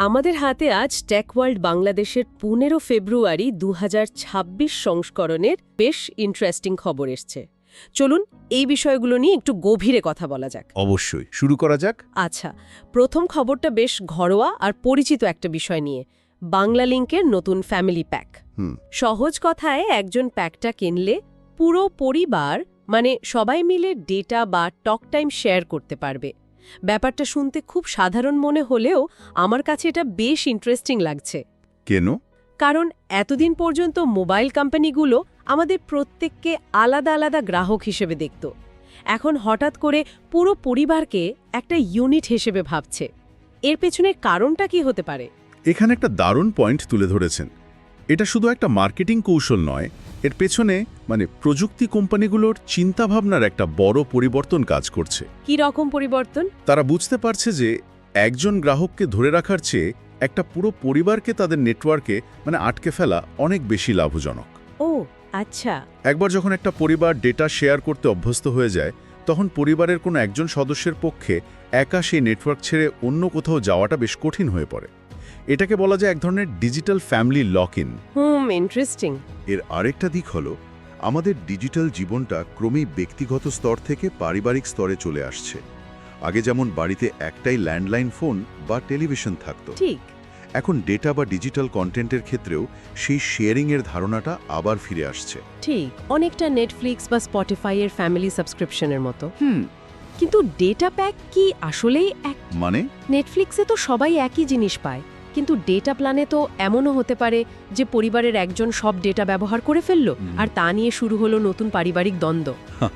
আমাদের হাতে আজ টেক ওয়ার্ল্ড বাংলাদেশের পনেরো ফেব্রুয়ারি দু হাজার ছাব্বিশ সংস্করণের বেশ ইন্টারেস্টিং খবর এসছে। চলুন এই বিষয়গুলো নিয়ে একটু গভীরে কথা বলা যাক। অবশ্যই শুরু করা যাক। আচ্ছা প্রথম খবরটা বেশ ঘরোয়া আর পরিচিত একটা বিষয় নিয়ে। বাংলা লিংকের নতুন ফ্যামিলি প্যাক হুম। সহজ কথায় একজন প্যাকটা কিনলে পুরো পরিবার মানে সবাই মিলে ডেটা বা টক টাইম শেয়ার করতে পারবে। ব্যাপারটা শুনতে খুব সাধারণ মনে হলেও আমার কাছে এটা বেশ ইন্টারেস্টিং লাগছে। কেন? কারণ এতদিন পর্যন্ত মোবাইল কোম্পানিগুলো আমাদের প্রত্যেককে আলাদা আলাদা গ্রাহক হিসেবে দেখত। এখন হঠাৎ করে পুরো পরিবারকে একটা ইউনিট হিসেবে ভাবছে। এর পেছনের কারণটা কি হতে পারে? এখানে একটা দারুণ পয়েন্ট তুলে ধরেছেন। এটা শুধু একটা মার্কেটিং কৌশল নয় এর পেছনে মানে প্রযুক্তি কোম্পানিগুলোর চিন্তাভাবনার একটা বড় পরিবর্তন কাজ করছে। কি রকম পরিবর্তন? তারা বুঝতে পারছে যে একজন গ্রাহককে ধরে রাখার চেয়ে একটা পুরো পরিবারকে তাদের নেটওয়ার্কে মানে আটকে ফেলা অনেক বেশি লাভজনক। ও আচ্ছা। একবার যখন একটা পরিবার ডেটা শেয়ার করতে অভ্যস্ত হয়ে যায় তখন পরিবারের কোনো একজন সদস্যের পক্ষে একা সেই নেটওয়ার্ক ছেড়ে অন্য কোথাও যাওয়াটা বেশ কঠিন হয়ে পড়ে। এটাকে বলা যায় এক ধরনের digital family lock in hmm interesting এর আরেকটা দিক হলো আমাদের ডিজিটাল জীবনটা ক্রমেই ব্যক্তিগত স্তর থেকে পারিবারিক স্তরে চলে আসছে। আগে যেমন বাড়িতে একটাই ল্যান্ডলাইন ফোন বা টেলিভিশন থাকতো। ঠিক। এখন ডেটা বা ডিজিটাল কন্টেন্টের ক্ষেত্রেও সেই শেয়ারিংয়ের ধারণাটা আবার ফিরে আসছে। ঠিক অনেকটা নেটফ্লিক্স বা স্পটিফাই এর ফ্যামিলি সাবস্ক্রিপশনের মতো। হুম। কিন্তু ডেটা প্যাক কি আসলেই এক মানে? নেটফ্লিক্সে তো সবাই একই জিনিস পায়। কিন্তু ডেটা প্ল্যানে তো এমনও হতে পারে যে পরিবারের একজন সব ডেটা ব্যবহার করে ফেলল আর তা নিয়ে শুরু হলো নতুন পারিবারিক দ্বন্দ্ব।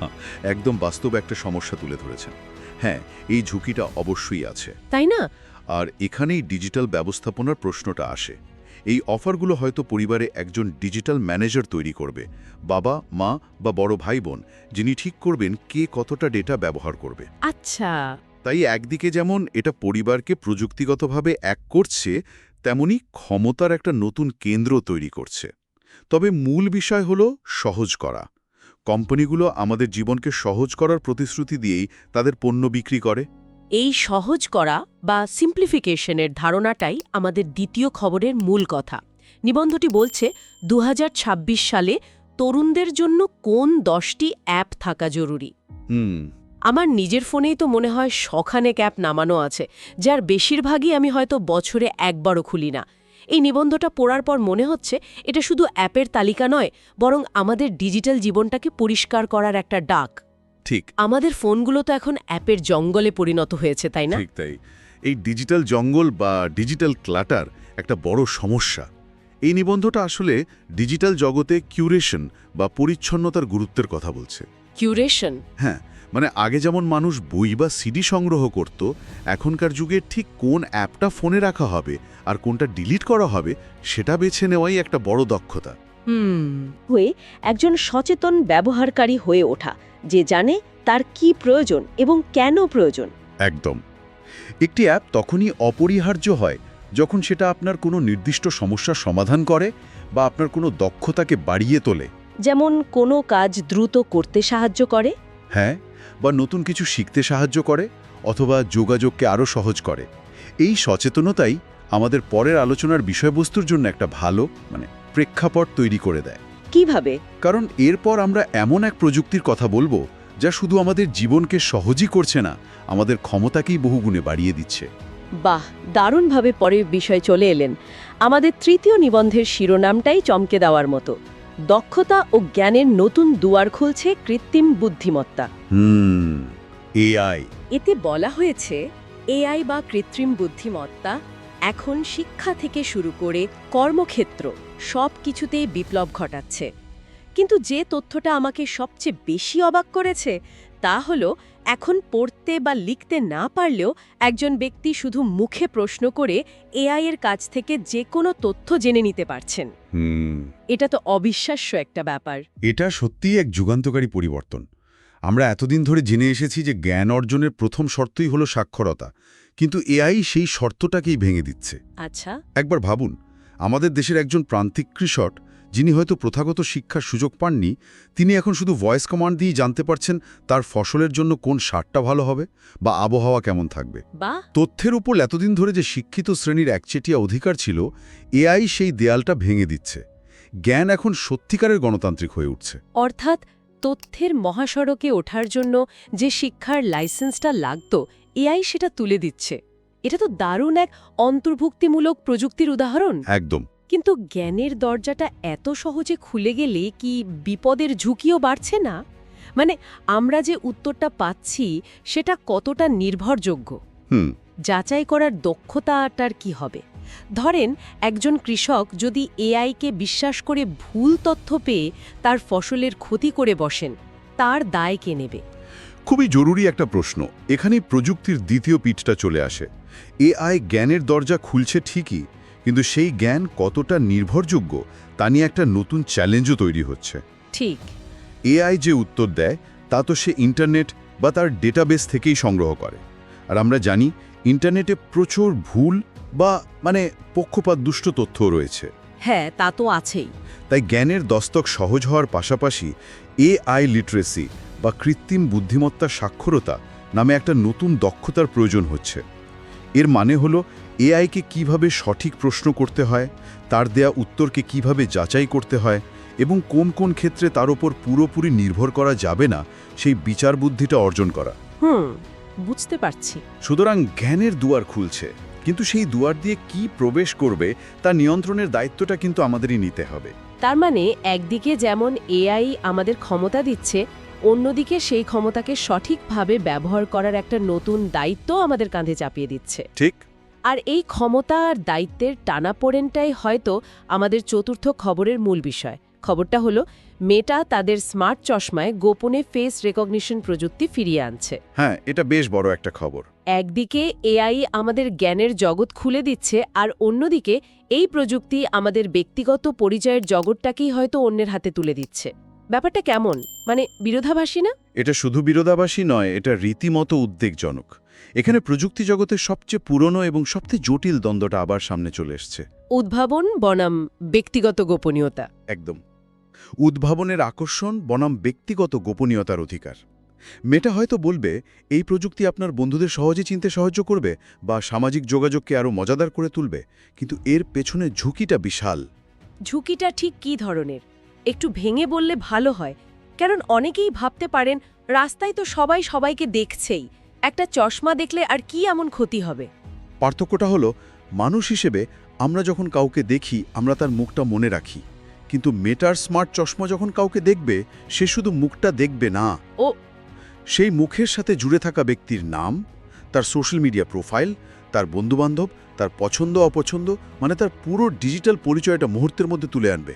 একদম বাস্তব একটা সমস্যা তুলে ধরেছেন। হ্যাঁ এই ঝুঁকিটা অবশ্যই আছে। তাই না? আর এখানেই ডিজিটাল ব্যবস্থাপনার প্রশ্নটা আসে। এই অফারগুলো হয়তো পরিবারে একজন ডিজিটাল ম্যানেজার তৈরি করবে। বাবা মা বা বড় ভাই বোন যিনি ঠিক করবেন কে কতটা ডেটা ব্যবহার করবে। আচ্ছা। তাই একদিকে যেমন এটা পরিবারকে প্রযুক্তিগতভাবে এক করছে তেমনি ক্ষমতার একটা নতুন কেন্দ্র তৈরি করছে। তবে মূল বিষয় হলো সহজ করা। কোম্পানিগুলো আমাদের জীবনকে সহজ করার প্রতিশ্রুতি দিয়েই তাদের পণ্য বিক্রি করে। এই সহজ করা বা সিম্পলিফিকেশনের ধারণাটাই আমাদের দ্বিতীয় খবরের মূল কথা। নিবন্ধটি বলছে দু হাজার ছাব্বিশ সালে তরুণদের জন্য কোন দশটি অ্যাপ থাকা জরুরি? হুম। আমার নিজের ফোনেই তো মনে হয় শখানেক অ্যাপ নামানো আছে যার বেশিরভাগই আমি হয়তো বছরে একবারও খুলি না। এই নিবন্ধটা পড়ার পর মনে হচ্ছে এটা শুধু অ্যাপের তালিকা নয় বরং আমাদের ডিজিটাল জীবনটাকে পরিষ্কার করার একটা ডাক। ঠিক। আমাদের ফোনগুলো তো এখন অ্যাপের জঙ্গলে পরিণত হয়েছে তাই না? ঠিক তাই। এই ডিজিটাল জঙ্গল বা ডিজিটাল ক্লাটার একটা বড় সমস্যা। এই নিবন্ধটা আসলে ডিজিটাল জগতে কিউরেশন বা পরিচ্ছন্নতার গুরুত্বের কথা বলছে। কিউরেশন। হ্যাঁ মানে আগে যেমন মানুষ বই বা সিডি সংগ্রহ করত এখনকার যুগে ঠিক কোন অ্যাপটা ফোনে রাখা হবে আর কোনটা ডিলিট করা হবে সেটা বেছে নেওয়াই একটা বড় দক্ষতা। হুম হয়ে একজন সচেতন ব্যবহারকারী হয়ে ওঠা যে জানে তার কি প্রয়োজন এবং কেন প্রয়োজন। একদম। একটি অ্যাপ তখনই অপরিহার্য হয় যখন সেটা আপনার কোনো নির্দিষ্ট সমস্যার সমাধান করে বা আপনার কোনো দক্ষতাকে বাড়িয়ে তোলে। যেমন কোনো কাজ দ্রুত করতে সাহায্য করে। হ্যাঁ বা নতুন কিছু শিখতে সাহায্য করে অথবা যোগাযোগকে আরও সহজ করে। এই সচেতনতাই আমাদের পরের আলোচনার বিষয়বস্তুর জন্য একটা ভালো মানে প্রেক্ষাপট তৈরি করে দেয়। কীভাবে? কারণ এরপর আমরা এমন এক প্রযুক্তির কথা বলব যা শুধু আমাদের জীবনকে সহজই করছে না আমাদের ক্ষমতাকেই বহুগুণে বাড়িয়ে দিচ্ছে। বাহ দারুণভাবে পরের বিষয় চলে এলেন। আমাদের তৃতীয় নিবন্ধের শিরোনামটাই চমকে দেওয়ার মতো। দক্ষতা ও জ্ঞানের নতুন দুয়ার খুলছে কৃত্রিম বুদ্ধিমত্তা। Hmm AI. এতে বলা হয়েছে এআই বা কৃত্রিম বুদ্ধিমত্তা এখন শিক্ষা থেকে শুরু করে কর্মক্ষেত্র সব কিছুতেই বিপ্লব ঘটাচ্ছে। কিন্তু যে তথ্যটা আমাকে সবচেয়ে বেশি অবাক করেছে তা হলো এখন পড়তে বা লিখতে না পারলেও একজন ব্যক্তি শুধু মুখে প্রশ্ন করে এআই এর কাছ থেকে যে কোনো তথ্য জেনে নিতে পারছেন। এটা তো অবিশ্বাস্য একটা ব্যাপার। এটা সত্যিই এক যুগান্তকারী পরিবর্তন। আমরা এতদিন ধরে জেনে এসেছি যে জ্ঞান অর্জনের প্রথম শর্তই হলো সাক্ষরতা। কিন্তু এআই সেই শর্তটাকেই ভেঙে দিচ্ছে। আচ্ছা। একবার ভাবুন আমাদের দেশের একজন প্রান্তিক কৃষক যিনি হয়তো প্রথাগত শিক্ষার সুযোগ পাননি তিনি এখন শুধু ভয়েস কমান্ড দিয়েই জানতে পারছেন তার ফসলের জন্য কোন সারটা ভালো হবে বা আবহাওয়া কেমন থাকবে। বা তথ্যের উপর এতদিন ধরে যে শিক্ষিত শ্রেণির একচেটিয়া অধিকার ছিল এআই সেই দেয়ালটা ভেঙে দিচ্ছে। জ্ঞান এখন সত্যিকারের গণতান্ত্রিক হয়ে উঠছে। অর্থাৎ তথ্যের মহাসড়কে ওঠার জন্য যে শিক্ষার লাইসেন্সটা লাগত এআই সেটা তুলে দিচ্ছে। এটা তো দারুণ এক অন্তর্ভুক্তিমূলক প্রযুক্তির উদাহরণ। একদম। কিন্তু জ্ঞানের দরজাটা এত সহজে খুলে গেলে কি বিপদের ঝুঁকিও বাড়ছে না? মানে আমরা যে উত্তরটা পাচ্ছি সেটা কতটা নির্ভরযোগ্য? হুম। যাচাই করার দক্ষতাটার কি হবে? ধরেন একজন কৃষক যদি এআইকে বিশ্বাস করে ভুল তথ্য পেয়ে তার ফসলের ক্ষতি করে বসেন তার দায় কে নেবে? খুবই জরুরি একটা প্রশ্ন। এখানে প্রযুক্তির দ্বিতীয় পিঠটা চলে আসে। এআই জ্ঞানের দরজা খুলছে ঠিকই কিন্তু সেই জ্ঞান কতটা নির্ভরযোগ্য তা নিয়ে একটা নতুন চ্যালেঞ্জও তৈরি হচ্ছে। ঠিক। এআই যে উত্তর দেয় তা তো সে ইন্টারনেট বা তার ডেটাবেস থেকেই সংগ্রহ করে। আর আমরা জানি ইন্টারনেটে প্রচুর ভুল বা মানে পক্ষপাত দুষ্ট তথ্যও রয়েছে। হ্যাঁ তা তো আছেই। তাই জ্ঞানের দস্তক সহজ হওয়ার পাশাপাশি এআই লিটারেসি বা কৃত্রিম বুদ্ধিমত্তার সাক্ষরতা নামে একটা নতুন দক্ষতার প্রয়োজন হচ্ছে। এর মানে হলো এআইকে কীভাবে সঠিক প্রশ্ন করতে হয় তার দেয়া উত্তরকে কীভাবে যাচাই করতে হয় এবং কোন কোন ক্ষেত্রে তার ওপর পুরোপুরি নির্ভর করা যাবে না সেই বিচার বুদ্ধিটা অর্জন করা। হুম বুঝতে পারছি। সুতরাং জ্ঞানের দুয়ার খুলছে কিন্তু সেই দুয়ার দিয়ে কি প্রবেশ করবে তা নিয়ন্ত্রণের দায়িত্বটা কিন্তু আমাদেরই নিতে হবে। তার মানে একদিকে যেমন এআই আমাদের ক্ষমতা দিচ্ছে অন্যদিকে সেই ক্ষমতাকে সঠিকভাবে ব্যবহার করার একটা নতুন দায়িত্ব আমাদের কাঁধে চাপিয়ে দিচ্ছে। ঠিক। আর এই ক্ষমতা আর দায়িত্বের টানাপোড়েনটাই হয়তো আমাদের চতুর্থ খবরের মূল বিষয়। খবরটা হলো মেটা তাদের স্মার্ট চশমায় গোপনে ফেস রেকগনিশন প্রযুক্তি ফিরিয়ে আনছে। হ্যাঁ এটা বেশ বড় একটা খবর। একদিকে এআই আমাদের জ্ঞানের জগৎ খুলে দিচ্ছে আর অন্যদিকে এই প্রযুক্তি আমাদের ব্যক্তিগত পরিচয়ের জগৎটাকেই হয়তো অন্যের হাতে তুলে দিচ্ছে। ব্যাপারটা কেমন? মানে বিরোধাভাসী না? এটা শুধু বিরোধাবাসী নয় এটা রীতিমতো উদ্বেগজনক। এখানে প্রযুক্তি জগতের সবচেয়ে পুরনো এবং সবচেয়ে জটিল দ্বন্দ্বটা আবার সামনে চলে এসছে। উদ্ভাবন বনাম ব্যক্তিগত গোপনীয়তা। একদম। উদ্ভাবনের আকর্ষণ বনাম ব্যক্তিগত গোপনীয়তার অধিকার। মেটা হয়তো বলবে এই প্রযুক্তি আপনার বন্ধুদের সহজে চিনতে সাহায্য করবে বা সামাজিক যোগাযোগকে আরও মজাদার করে তুলবে কিন্তু এর পেছনে ঝুঁকিটা বিশাল। ঝুঁকিটা ঠিক কী ধরনের? একটু ভেঙে বললে ভালো হয় কারণ অনেকেই ভাবতে পারেন রাস্তায় তো সবাই সবাইকে দেখছেই। একটা চশমা দেখলে আর কি এমন ক্ষতি হবে? পার্থক্যটা হলো মানুষ হিসেবে আমরা যখন কাউকে দেখি আমরা তার মুখটা মনে রাখি। কিন্তু মেটার স্মার্ট চশমা যখন কাউকে দেখবে সে শুধু মুখটা দেখবে না। ও সেই মুখের সাথে জুড়ে থাকা ব্যক্তির নাম তার সোশ্যাল মিডিয়া প্রোফাইল তার বন্ধুবান্ধব তার পছন্দ অপছন্দ মানে তার পুরো ডিজিটাল পরিচয়টা মুহূর্তের মধ্যে তুলে আনবে।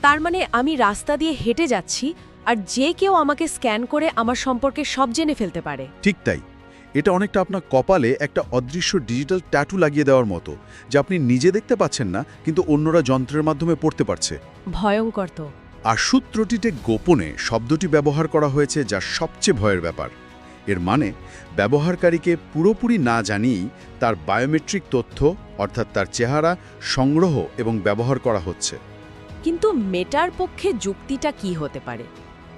তার মানে আমি রাস্তা দিয়ে হেঁটে যাচ্ছি আর যে কেউ আমাকে স্ক্যান করে আমার সম্পর্কে সব জেনে ফেলতে পারে। ঠিক তাই। এটা অনেকটা আপনার কপালে একটা অদৃশ্য ডিজিটাল ট্যাটু লাগিয়ে দেওয়ার মতো যা আপনি নিজে দেখতে পাচ্ছেন না কিন্তু অন্যরা যন্ত্রের মাধ্যমে পড়তে পারছে। ভয়ঙ্কর তো। আর সূত্রটিতে গোপনে শব্দটি ব্যবহার করা হয়েছে যা সবচেয়ে ভয়ের ব্যাপার। এর মানে ব্যবহারকারীকে পুরোপুরি না জানিয়েই তার বায়োমেট্রিক তথ্য অর্থাৎ তার চেহারা সংগ্রহ এবং ব্যবহার করা হচ্ছে। কিন্তু মেটার পক্ষে যুক্তিটা কি হতে পারে?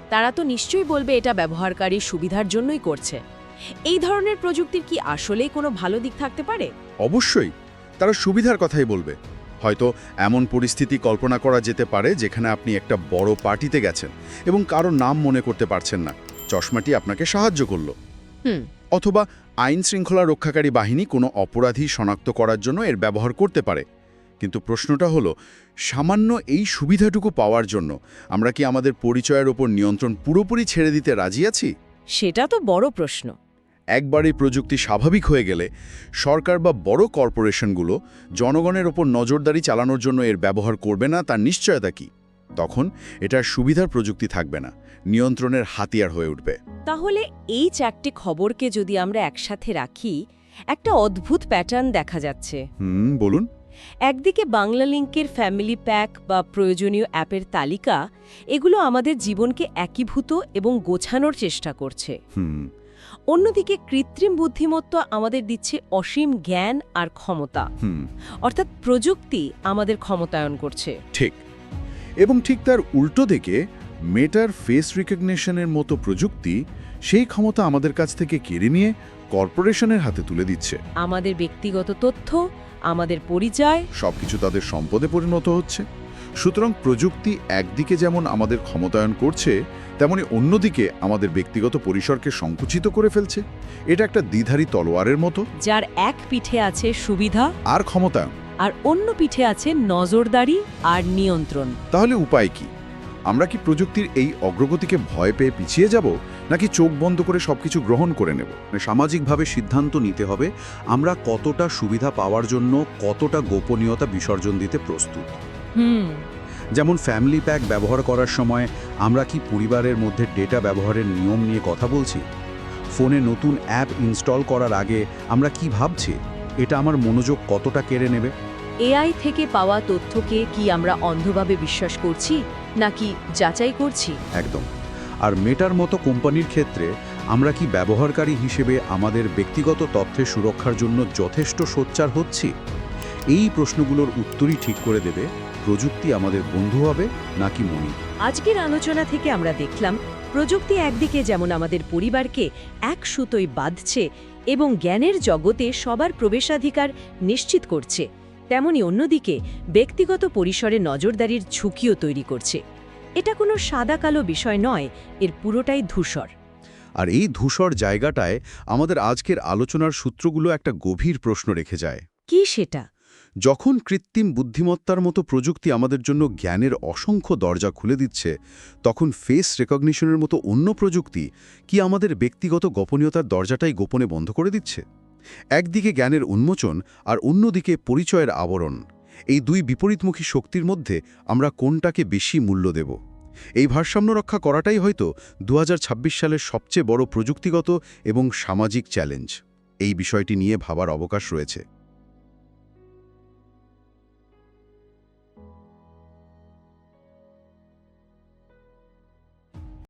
তারা তো নিশ্চয়ই বলবে এটা ব্যবহারকারীর সুবিধার জন্যই করছে। এই ধরনের প্রযুক্তির কি আসলেই কোনো ভালো দিক থাকতে পারে? অবশ্যই। তারা সুবিধার কথাই বলবে। হয়তো এমন পরিস্থিতি কল্পনা করা যেতে পারে যেখানে আপনি একটা বড় পার্টিতে গেছেন এবং কারও নাম মনে করতে পারছেন না। চশমাটি আপনাকে সাহায্য করল। হুম। অথবা আইন শৃঙ্খলা রক্ষাকারী বাহিনী কোনো অপরাধী শনাক্ত করার জন্য এর ব্যবহার করতে পারে। কিন্তু প্রশ্নটা হলো সামান্য এই সুবিধাটুকু পাওয়ার জন্য আমরা কি আমাদের পরিচয়ের ওপর নিয়ন্ত্রণ পুরোপুরি ছেড়ে দিতে রাজি আছি? সেটা তো বড় প্রশ্ন। একবার এই প্রযুক্তি স্বাভাবিক হয়ে গেলে সরকার বা বড় কর্পোরেশনগুলো জনগণের ওপর নজরদারি চালানোর জন্য এর ব্যবহার করবে না তার নিশ্চয়তা কি? তখন এটার সুবিধার প্রযুক্তি থাকবে না নিয়ন্ত্রণের হাতিয়ার হয়ে উঠবে। তাহলে এই চারটি খবরকে যদি আমরা একসাথে রাখি একটা অদ্ভুত প্যাটার্ন দেখা যাচ্ছে। হুম বলুন। একদিকে বাংলা লিঙ্কের ফ্যামিলি প্যাক বা প্রয়োজনীয় অ্যাপের তালিকা এগুলো আমাদের জীবনকে একীভূত এবং গোছানোর চেষ্টা করছে। হুম। অন্যদিকে কৃত্রিম বুদ্ধিমত্তা আমাদের দিচ্ছে অসীম জ্ঞান আর ক্ষমতা। অর্থাৎ প্রযুক্তি আমাদের ক্ষমতায়ন করছে। ঠিক। এবং ঠিক তার উল্টো দিকে মেটার ফেস রিকগনিশনের মতো প্রযুক্তি সেই ক্ষমতা আমাদের কাছ থেকে কেড়ে নিয়ে কর্পোরেশনের হাতে তুলে দিচ্ছে। আমাদের ব্যক্তিগত তথ্য আমাদের পরিচয় সবকিছু তাদের সম্পদে পরিণত হচ্ছে। সুতরাং প্রযুক্তি একদিকে যেমন আমাদের ক্ষমতায়ন করছে তেমনি অন্যদিকে আমাদের ব্যক্তিগত পরিসরকে সংকুচিত করে ফেলছে। এটা একটা দ্বিধারী তলোয়ারের মতো। যার এক পিঠে আছে সুবিধা আর ক্ষমতায়ন। আর অন্য পিঠে আছে নজরদারি আর নিয়ন্ত্রণ। তাহলে উপায় কি? আমরা কি প্রযুক্তির এই অগ্রগতিকে ভয় পেয়ে পিছিয়ে যাব নাকি চোখ বন্ধ করে সবকিছু গ্রহণ করে নেব? মানে সামাজিকভাবে সিদ্ধান্ত নিতে হবে আমরা কতটা সুবিধা পাওয়ার জন্য কতটা গোপনীয়তা বিসর্জন দিতে প্রস্তুত? হুম। যেমন ফ্যামিলি প্যাক ব্যবহার করার সময় আমরা কি পরিবারের মধ্যে ডেটা ব্যবহারের নিয়ম নিয়ে কথা বলছি? ফোনে নতুন অ্যাপ ইনস্টল করার আগে আমরা কি ভাবছি? এটা আমার মনোযোগ কতটা কেড়ে নেবে? এআই থেকে পাওয়া তথ্যকে কি আমরা অন্ধভাবে বিশ্বাস করছি নাকি যাচাই করছি? একদম। আর মেটার মতো কোম্পানির ক্ষেত্রে আমরা কি ব্যবহারকারী হিসেবে আমাদের ব্যক্তিগত তথ্যের সুরক্ষার জন্য যথেষ্ট সোচ্চার হচ্ছি? এই প্রশ্নগুলোর উত্তরই ঠিক করে দেবে প্রযুক্তি আমাদের বন্ধু হবে নাকি মনি? আজকের আলোচনা থেকে আমরা দেখলাম প্রযুক্তি একদিকে যেমন আমাদের পরিবারকে এক সুতোয় বাঁধছে এবং জ্ঞানের জগতে সবার প্রবেশাধিকার নিশ্চিত করছে তেমনি অন্যদিকে ব্যক্তিগত পরিসরে নজরদারির ঝুঁকিও তৈরি করছে। এটা কোনো সাদা কালো বিষয় নয় এর পুরোটাই ধূসর। আর এই ধূসর জায়গাটায় আমাদের আজকের আলোচনার সূত্রগুলো একটা গভীর প্রশ্ন রেখে যায়। কি সেটা? যখন কৃত্রিম বুদ্ধিমত্তার মতো প্রযুক্তি আমাদের জন্য জ্ঞানের অসংখ্য দরজা খুলে দিচ্ছে, তখন ফেস রেকগনিশনের মতো অন্য প্রযুক্তি কি আমাদের ব্যক্তিগত গোপনীয়তার দরজাটাই গোপনে বন্ধ করে দিচ্ছে? একদিকে জ্ঞানের উন্মোচন আর অন্যদিকে পরিচয়ের আবরণ। এই দুই বিপরীতমুখী শক্তির মধ্যে আমরা কোনটাকে বেশি মূল্য দেব? এই ভারসাম্য রক্ষা করাটাই হয়তো দু হাজার ছাব্বিশ সালের সবচেয়ে বড় প্রযুক্তিগত এবং সামাজিক চ্যালেঞ্জ। এই বিষয়টি নিয়ে ভাবার অবকাশ রয়েছে।